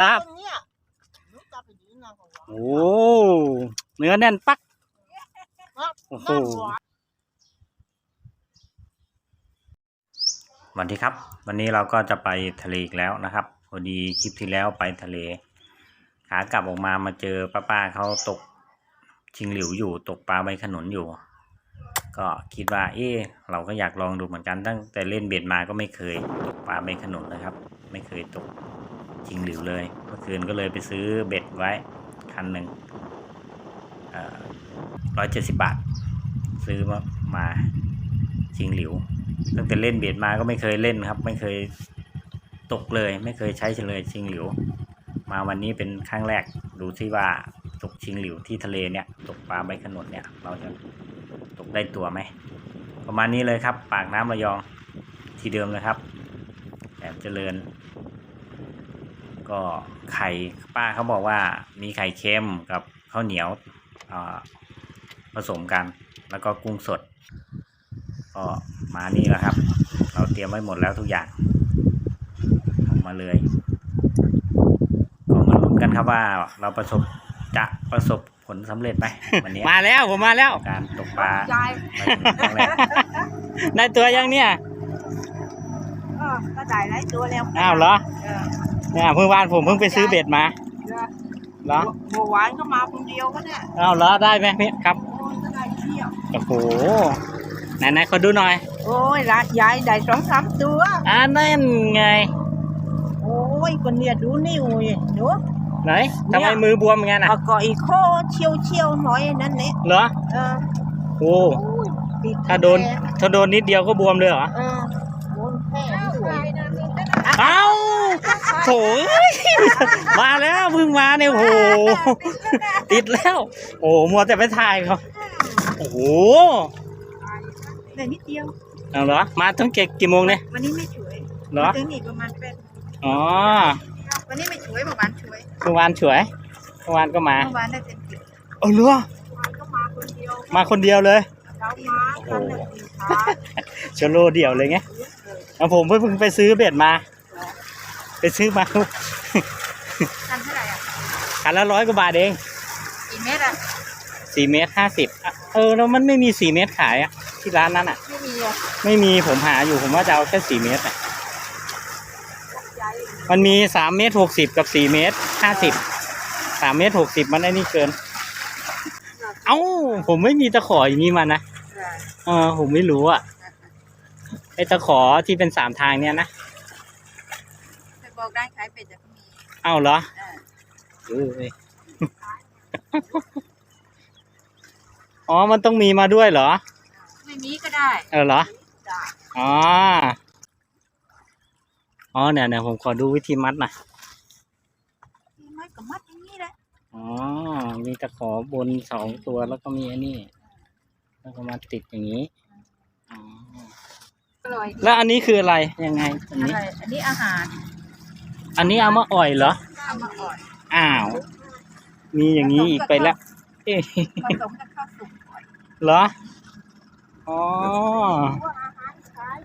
ครับตรงเนี้ยหนูจับไปดีนะของเราโอ้เนื้อแน่นปักครับโอ้โหน้ำหวานสวัสดีครับ วันนี้เราก็จะไปทะเลอีกแล้วนะครับ พอดีคลิปที่แล้วไปทะเล ขากลับออกมามาเจอป้าๆเขาตกชิงหลิวอยู่ตกปลาใบขนุนอยู่ ก็คิดว่า เออเราก็อยากลองดูเหมือนกันตั้งแต่เล่นเบ็ดมาก็ไม่เคยตกปลาใบขนุนเลยครับ ไม่เคยตก ชิงหลิวเลยเมื่อคืนก็เลยไปซื้อเบ็ดไว้คันหนึ่งร้อยเจ็ดสิบบาท ซื้อมามาชิงหลิวตั้งแต่เล่นเบียดมาก็ไม่เคยเล่นครับ ไม่เคยตกเลย ไม่เคยใช้เฉลยชิงหลิว มาวันนี้เป็นครั้งแรกดูที่ว่าตกชิงหลิวที่ทะเลเนี่ย ตกปลาใบขนุนเนี่ย เราจะตกได้ตัวไหมประมาณนี้เลยครับ ปากน้ำระยองที่เดิมเลยครับแอบเจริญ ก็ไข่ป้าเขาบอกว่ามีไข่เค็มกับข้าวเหนียวอ่าผสมกัน แล้วก็กุ้งสด ก็มานี่แหละครับ เราเตรียมไว้หมดแล้วทุกอย่างออกมาเลยก็มาลุ้นกันครับว่าเราประสบจะประสบผลสำเร็จไหมวันนี้มาแล้วผมมาแล้ว การตกปลาใจไม่ถึงครั้งแรกได้ตัวยังเนี่ยเออก็ได้หลายตัวแล้วอ้าวเหรอ เออเนี่ยเพิ่งวานผมเพิ่งไปซื้อเบ็ดมาเออเหรอเมื่อวานก็มาคนเดียวก็เนี่ยอ้าวเหรอได้ไหมพี่ครับโอ้ยก็ได้เที่ยวโอ้โหไหนไหนๆขอดูหน่อย โอ้ยร้านยายได้สองสามตัวอ่านั่นไง โอ้ยคนเนี่ยดูนิ้วนี่หนูไหนทำไมมือบวมอย่างนั้นอะเอาก็อีกข้อเชียวเชียวๆหน่อยนั่นแหละเหรอเออโอ้โอ้ยติดถ้าโดนถ้าโดนนิดเดียวก็บวมเลยเหรอเออโดนแค่ด้วย เอ้า โถยมาแล้วเพิ่งมาเนี่ยโอ้โหติดแล้ว โอ้โหมัวแต่ไปถ่ายเขาโอ้โหแต่นิดเดียวเอาเหรอ มาตั้งเกกี่โมงเนี่ยวันนี้ไม่ช่วยเหรอถึงอีกประมาณแปดอ๋อวันนี้ไม่ช่วยเมื่อวานช่วยเมื่อวานฉวยเมื่อวานก็มาเมื่อวานได้เต็มสิบเออเหรอเมื่อวานก็มาคนเดียวมาคนเดียวเลยเรามาคันละสี่ขาเชโลเดี่ยวเลยไงเอาผมเพิ่งไปซื้อเบ็ดมา ไปซื้อมาคันเท่าไหร่อะคันละร้อยกว่าบาทเองกี่เมตรอะสี่เมตรห้าสิบเออแล้วมันไม่มีสี่เมตรขายอะที่ร้านนั้นอะไม่มีอะไม่มีผมหาอยู่ผมว่าจะเอาแค่สี่เมตรอะใจมันมีสามเมตรหกสิบกับสี่เมตรห้าสิบสามเมตรหกสิบมันไอ้นี่เกิน เอ้าผมไม่มีตะขออย่างนี้มานะเออผมไม่รู้อะไอ้ตะขอที่เป็นสามทางเนี่ยนะ ไปบอกได้ขายเป็ดจะมีเอ้าเหรอเออเออเว้ย อ๋อ มันต้องมีมาด้วยเหรอ ไม่มีก็ได้เออเหรอได้อ๋อ อ๋อเนี่ยเนี่ยผมขอดูวิธีมัดหน่อย มีไม้กับมัดอย่างนี้แหละอ๋อ มีตะขอบนสองตัวแล้วก็มีอันนี้ แล้วก็มาติดอย่างนี้ อ๋อ อร่อยแล้วอันนี้คืออะไรยังไงอันอะนี้ไรอันนี้อาหาร อันนี้เอามาอ่อยเหรอ เอามาอ่อนอ้าว มีอย่างนี้อีกไปแล้วเอ๊ะผสมกับข้าวสุกอ่อนเหรอ อ๋อว่าอาหารขาย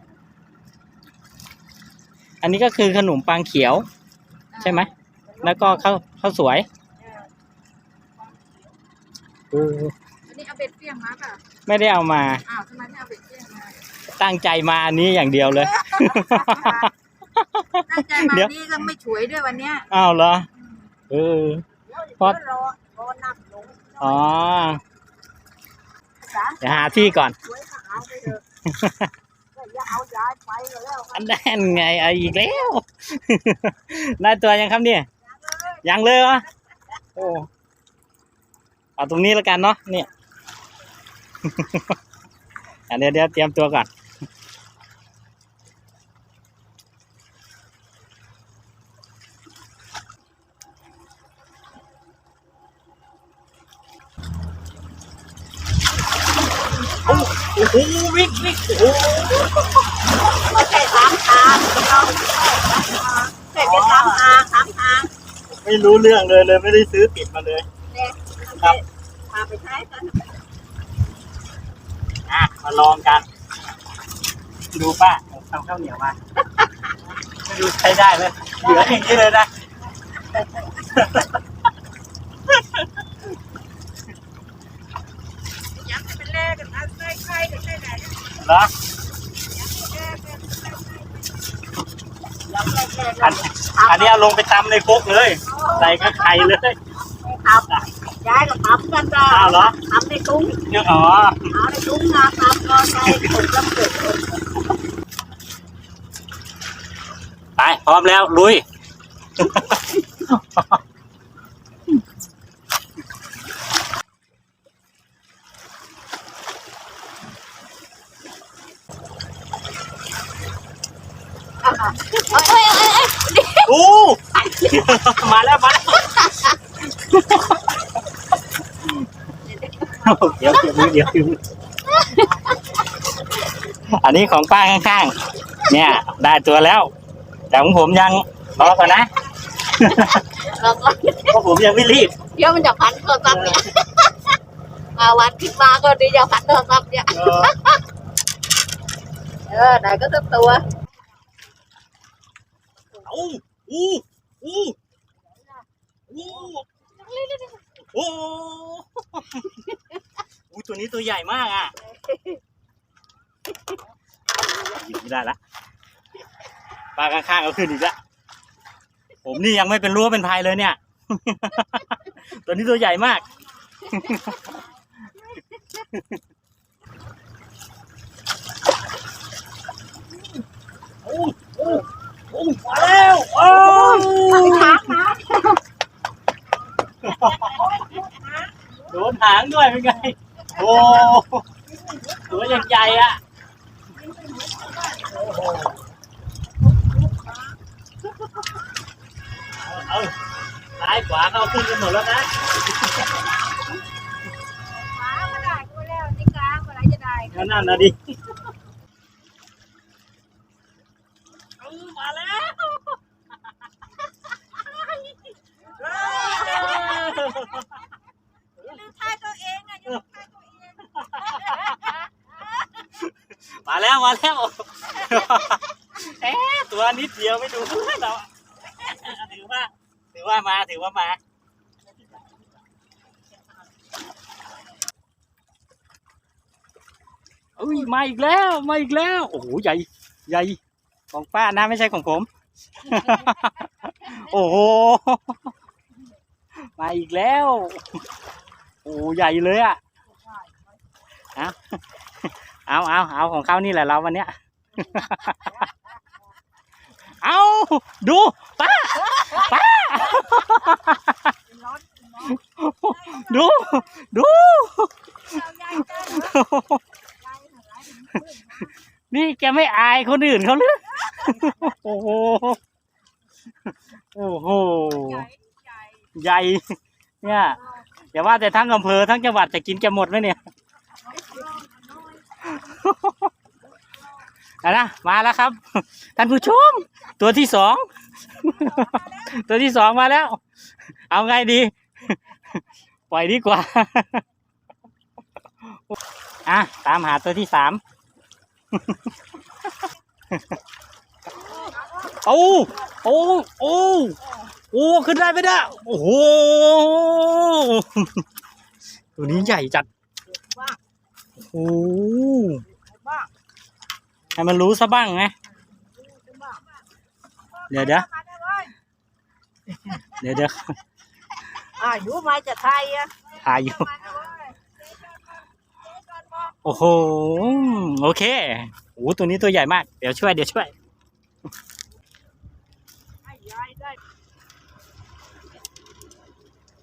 อันนี้ก็คือขนมปังเขียว ใช่ไหม แล้วก็ข้าวข้าวสวยเอออันนี้เอาเบ็ดเปรี้ยงมาป่ะไม่ได้เอามา อ้าวทำไมไม่เอาเบ็ดเปรี้ยงมาตั้งใจมาอันนี้อย่างเดียวเลย ตั้งใจมาเดี๋ยว นี่ก็ไม่ช่วยด้วยวันเนี้ยอ้าวเหรอเออ เพราะ รอรอนับลงอ๋อสามเดี๋ยวหาที่ก่อนช่วยก็เอาไปเถอะอย่าเอาย้ายไปก็แล้วอันนั้นไงเอาอีกแล้ว ได้ตัวยังครับเนี่ย ยังเลยเหรอโอ้เอาตรงนี้แล้วกันเนาะเนี่ยอะเดี๋ยวเดี๋ยวเตรียมตัวก่อน อ้วิ่งวิ่งโอ้โหแค่สามทางเราแค่แค่สามทางสามทางไม่รู้เรื่องเลยเลยไม่ได้ซื้อติดมาเลยเนี่ยครับพาไปใช้กันอะมาลองกัน ดูป้าทำข้าวเหนียวมาไม่รู้ใช้ได้ไหมเหลืออย่างนี้เลยนะ ยังจะเป็นแรก กันนะใส่ไข่กันใส่ไหนเหรอยังแรกแรกอันอันนี้เอาลงไปตำในครกเลย ใส่กับไข่เลยครับย้ายก็ทำกันจ้าอ้าวเหรอทำในตุ้งเนี่ยอ๋อเอาในตุ้งงาทำก็ใส่ผลลำเกิดไปพร้อมแล้วลุย เอ้ยเอ้ยเอ้ยอู้มาแล้วมาแล้วเดี๋ยวเดี๋ยวเดี๋ยวอันนี้ของป้าข้างๆ เนี่ย ได้ตัวแล้ว แต่ของผมยังรอก่อนนะเราก็เพราะผมยังไม่รีบเดี๋ยวมันจะพันโทรศัพท์เนี่ยมาวันขึ้นมาก็ดีจะพันโทรศัพท์เนี่ยเออเออไหนก็ตัวตัว อู้อู้อู้อู้โอ้อู้ตัวนี้ตัวใหญ่มากอะหยิบไม่ได้ละปลาข้างๆเอาขึ้นอีกแล้วผมนี่ยังไม่เป็นรั้วเป็นพายเลยเนี่ย ตัวนี้ตัวใหญ่มาก โอ้โอ้โอ้มาแล้วโอ้ ช้างนะ โดน หางด้วยเป็นไง โอ้ตัวยังใหญ่อะเอาซ้ายขวาเข้าขึ้นกันหมดแล้วนะช้างมาได้ก็แล้วนี่กลางเมื่อไรจะได้ก็นั่นนะดิ เอามาแล้ว ลืมทายตัวเองอะยังทายตัวเอง มา แล้วมาแล้วเอ๊ะตัวนิดเดียวไม่ดูเราถือว่า ถือว่ามาถือว่ามาเอ้ยมาอีกแล้วมาอีกแล้ว โอ้โหใหญ่ใหญ่ของป้านะไม่ใช่ของผม โอ้โหมาอีกแล้ว โอ้ใหญ่เลยอะเอา เอาเอาเอาของเขานี่แหละเราวันเนี้ย เอาดูป้าป้าดู ดู นี่แกไม่อายคนอื่นเขาหรือโอ้โห โอ้โห ใหญ่ เนี่ยอย่าว่าแต่ทั้งอำเภอทั้งจังหวัดจะกินแกหมดไหมเนี่ย อานะมาแล้วครับ ท่านผู้ชม ตัวที่สอง ตัวที่สองมาแล้ว เอาไงดี ปล่อยดีกว่า อะ ตามหาตัวที่สามโอ้โอ้โอ้โอ้ขึ้นได้ไหมเนี่ยโอ้โหตัวนี้ใหญ่จัดโอ้ ให้มันรู้ซะบ้างไงเดี๋ยวเดี๋ยวเดี๋ยวเดี๋ยวอ่าอยู่มาจะไทยอะถ่ายอยู่โอ้โห โอเคโอ้ตัวนี้ตัวใหญ่มาก เดี๋ยวช่วย เดี๋ยวช่วย ให้ยายได้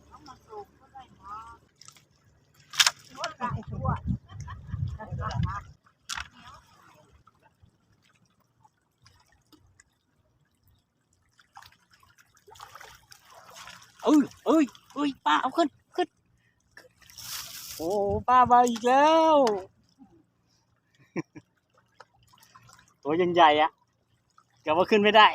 เอามาส่งก็ได้มาโอ้ยตายชั่ว เอ้ยเอ้ยเอ้ยป้าเอาขึ้นขึ้นโอ้ป้ามาอีกแล้ว ตัวยังใหญ่อะเกือบว่าขึ้นไม่ได้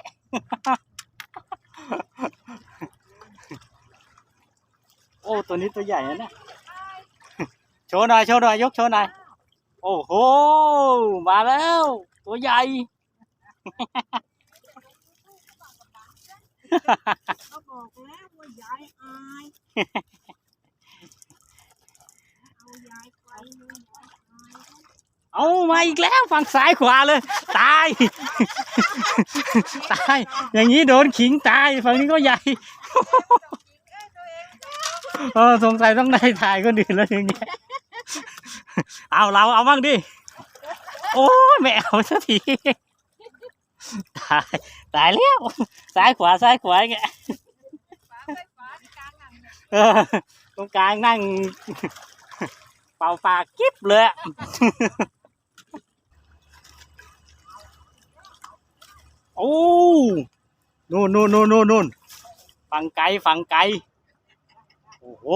โอ้ตัวนี้ตัวใหญ่นะเนี่ยโชว์หน่อยโชว์หน่อยยกโชว์หน่อยโอ้โห มาแล้ว ตัวใหญ่ เขาบอกแล้ว ยายอาย เอามาอีกแล้วฝั่งซ้ายขวาเลย ตาย ตาย อย่างนี้โดนขิงตายฝั่งนี้ก็ใหญ่ เออสงสัยต้องได้ถ่ายคนอื่นแล้วอย่างเงี้ยเอาเราเอาบ้างดิ โอ้ยไม่เอาสักที ตาย ตายแล้ว ซ้ายขวาซ้ายขวาอย่างเงี้ย ตรงกลางนั่ง เป่าปากกิ๊บเลยอะโอ้นู่นนู่นนู่นนู่นฝั่งไกลฝั่งไกลโอ้โห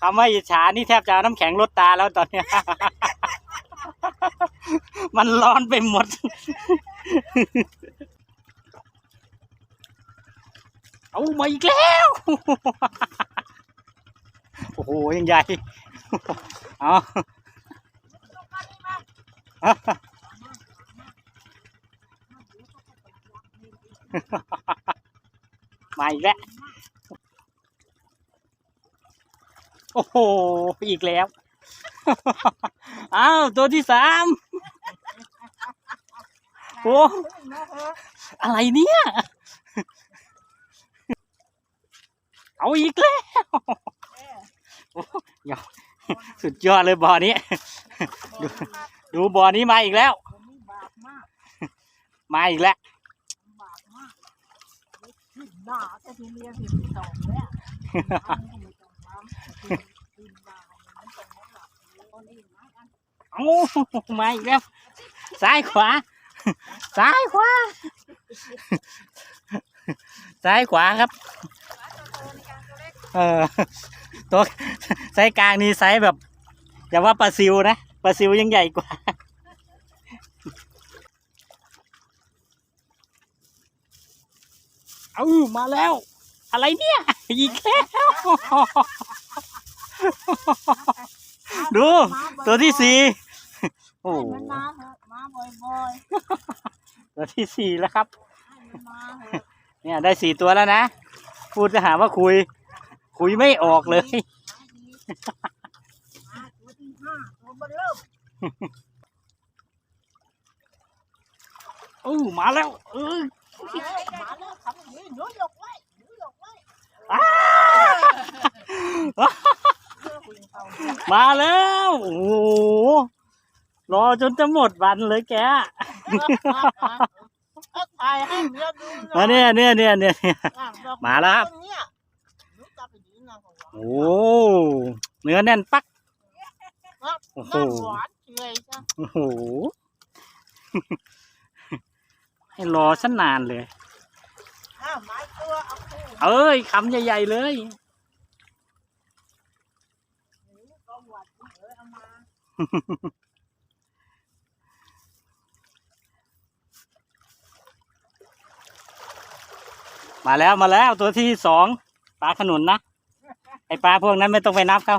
คำว่าอิจฉานี่แทบจะเอาน้ำแข็งลดตาแล้วตอนนี้ มันร้อนไปหมด เอามาอีกแล้ว โอ้โหยังใหญ่ เอามาอีกแล้ว โอ้โห อีกแล้ว อ้าว ตัวที่สามโอ้อะไรเนี่ย อาอีกแล้วยสุดยอดเลยบ่อนี้ ดูดูบ่อนี้มาอีกแล้ว มาอีกแล้วโอ้มาอีกแล้ว ซ้ายขวา ซ้ายขวา ซ้ายขวาครับ เออตัวไซส์กลางนี่ไซส์แบบ อย่าว่าปลาซิวนะปลาซิวยังใหญ่กว่า เอามาแล้ว อะไรเนี่ยอีกแล้วดู ตัวที่สี่โอ้ให้โหมันมาเถอะมาบ่อยตัวที่สี่แล้วครับๆให้มันมาเถอะเนี่ยได้สี่ตัวแล้วนะ พูดจะหาว่าคุย คุยไม่ออกเลยมาดีมาตัวที่ห้าตัวเบนเริ่มเออมาแล้วเออมาแล้วทำอย่างนี้หนูหยกไว้หนูหยกไว้อ้าเพื่อคุยเขามาแล้ว โอ้โหรอจนจะหมดวันเลยแกเอาถ่ายให้เมียดูหน่มาอยเนี่ยเนี่ยเนี่ยเนี่ย อะดอกมาแล้วครับ ต้นเนี่ย โอ้เนื้อแน่นปักครับโอ้โหน้ำหวานเฉยจ้ะโอ้โหให้รอฉันนานเลยอ้าวไม้ตัวเอาคู่เอ้ยคำใหญ่ ๆ เลยหนูก็หวัดเออเอามามาแล้วมาแล้วตัวที่สองปลาขนุนนะ ไอปลาพวกนั้นไม่ต้องไปนับเขา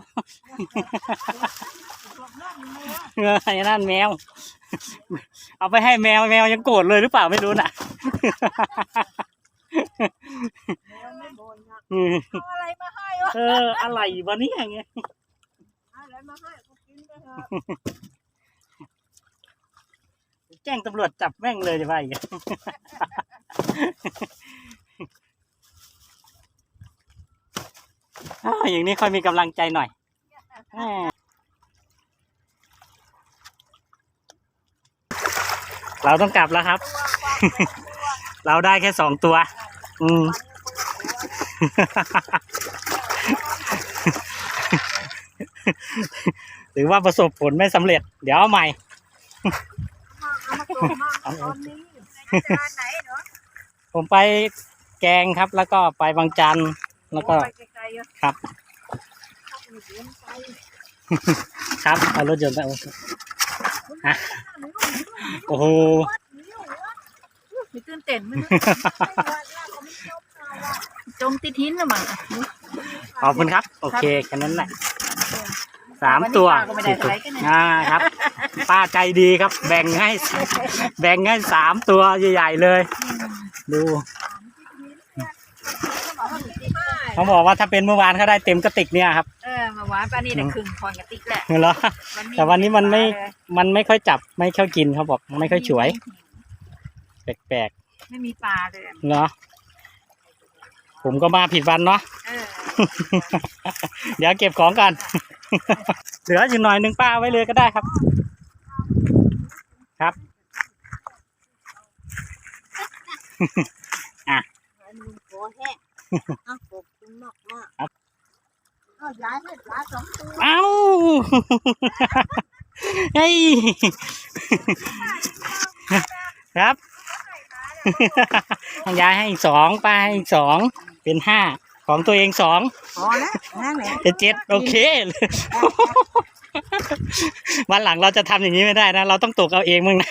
หลบนั่นเลยเออไอ้นั่นแมว เอาไปให้แมวแมวยังโกรธเลยหรือเปล่าไม่รู้น่ะแมวไม่บ่นนะอืมเอาอะไรมาให้วะเอออะไรวะเนี่ยไงเอาอะไรมาให้ก็กินไปเถอะแจ้งตำรวจจับแม่งเลยจะไป อีกอ้าวอย่างนี้ค่อยมีกำลังใจหน่อยแหม่เราต้องกลับแล้วครับ เราได้แค่สองตัว อืม หรือว่าประสบผลไม่สำเร็จ เดี๋ยวเอาใหม่ เอามาตัวมาเอาตอนนี้ในไหนเนาะผมไปแกงครับ แล้วก็ไปบางจันทร์แล้วก็ ไปไกลๆ อะครับขับรถยนต์ไปครับเอารถยนต์ไปโอเคฮะโอ้โหมีตื่นเต้นมั้ยจมติดหินนะมั้งขอบคุณครับ โอเคแค่นั้นแหละสามตัวก็ไม่ได้อะไรกันเนี่ยอ่าครับ ป้าใจดีครับ แบ่งให้ แบ่งให้สามตัวใหญ่ๆเลย ดู เขาบอกว่าถ้าเป็นเมื่อวานเขาได้เต็มกระติกเนี่ยครับเออเมื่อวานป้านี่แต่ครึ่งคนกระติกแหละเหรอแต่วันนี้มันไม่มันไม่ค่อยจับไม่ค่อยกินเขาบอกไม่ค่อยฉวย แปลกไม่มีปลาเลยๆเนาะผมก็มาผิดวันเนาะเออเดี๋ยวเก็บของกันเหลืออยู่หน่อยหนึ่งป้าเอาไว้เลยก็ได้ครับ ครับอันนี้โคแห้งอะขอบคุณมากมาก ครับ เอาย้ายให้ ปลาสองตัวเอ้าเฮ้ยครับย้ายให้อีกสองป้าให้อีกสองเป็นห้าของตัวเองสองพอแล้วนั่นแหละเป็นเจ็ดโอเค วันหลังเราจะทำอย่างนี้ไม่ได้นะ เราต้องตกเอาเองมึงนะ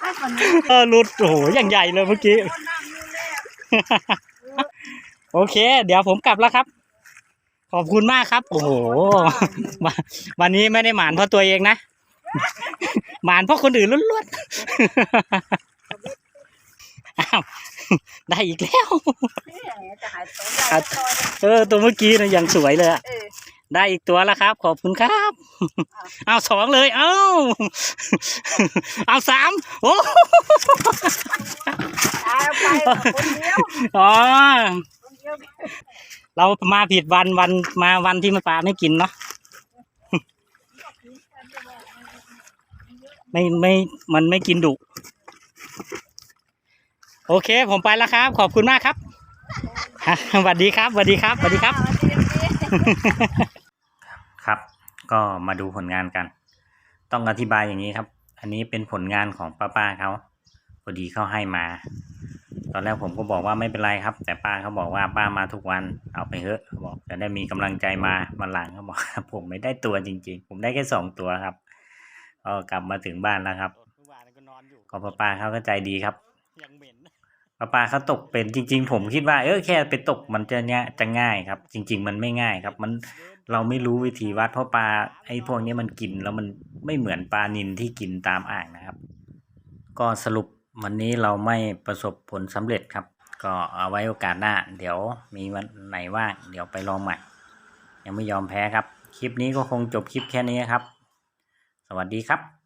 ให้คนนี้เออรุดโอ้โหอย่างใหญ่เลยเมื่อกี้คนนั่งอยู่แล้วโอเค เดี๋ยวผมกลับแล้วครับ ขอบคุณมากครับ โอ้โหวันวันนี้ไม่ได้หมานเพราะตัวเองนะ หมานเพราะคนอื่นล้วนๆอ้าวได้อีกแล้วจะหายตัวใหญ่ตัวหนึ่งเออตัวเมื่อกี้นะยังสวยเลยอะเออได้อีกตัวแล้วครับ ขอบคุณครับ เอาสองเลย เอาเอาสามโอ้เอาไปคนเดียวอ๋อคน เรามาผิดวันวันมาวันที่มันปลาไม่กินเนาะไม่ไม่มันไม่กินดุโอเค ผมไปแล้วครับ ขอบคุณมากครับสวัสดีครับสวัสดีครับสวัสดีครับ ครับ ก็มาดูผลงานกัน ต้องอธิบายอย่างนี้ครับ อันนี้เป็นผลงานของป้าป้าเขาพอดีเขาให้มา ตอนแรกผมก็บอกว่าไม่เป็นไรครับ แต่ป้าเขาบอกว่าป้ามาทุกวันเอาไปเถอะเขาบอกจะได้มีกำลังใจมาวันหลังเขาบอกผมไม่ได้ตัวจริง ๆ ผมได้แค่สองตัวครับก็กลับมาถึงบ้านแล้วครับก็ป้าป้าเขาก็ใจดีครับป้าป้าเขาตกเป็นจริง ๆ ผมคิดว่าเออแค่ไปตกมันจะเนี้ยจะง่ายครับ จริง ๆ มันไม่ง่ายครับ มันเราไม่รู้วิธีวัดเพราะปลาไอ้พวกนี้มันกินแล้วมันไม่เหมือนปลานินที่กินตามอ่างนะครับ ก็สรุป วันนี้เราไม่ประสบผลสำเร็จครับ ก็เอาไว้โอกาสหน้า เดี๋ยวมีวันไหนว่างเดี๋ยวไปลองใหม่ ยังไม่ยอมแพ้ครับ คลิปนี้ก็คงจบคลิปแค่นี้ครับ สวัสดีครับ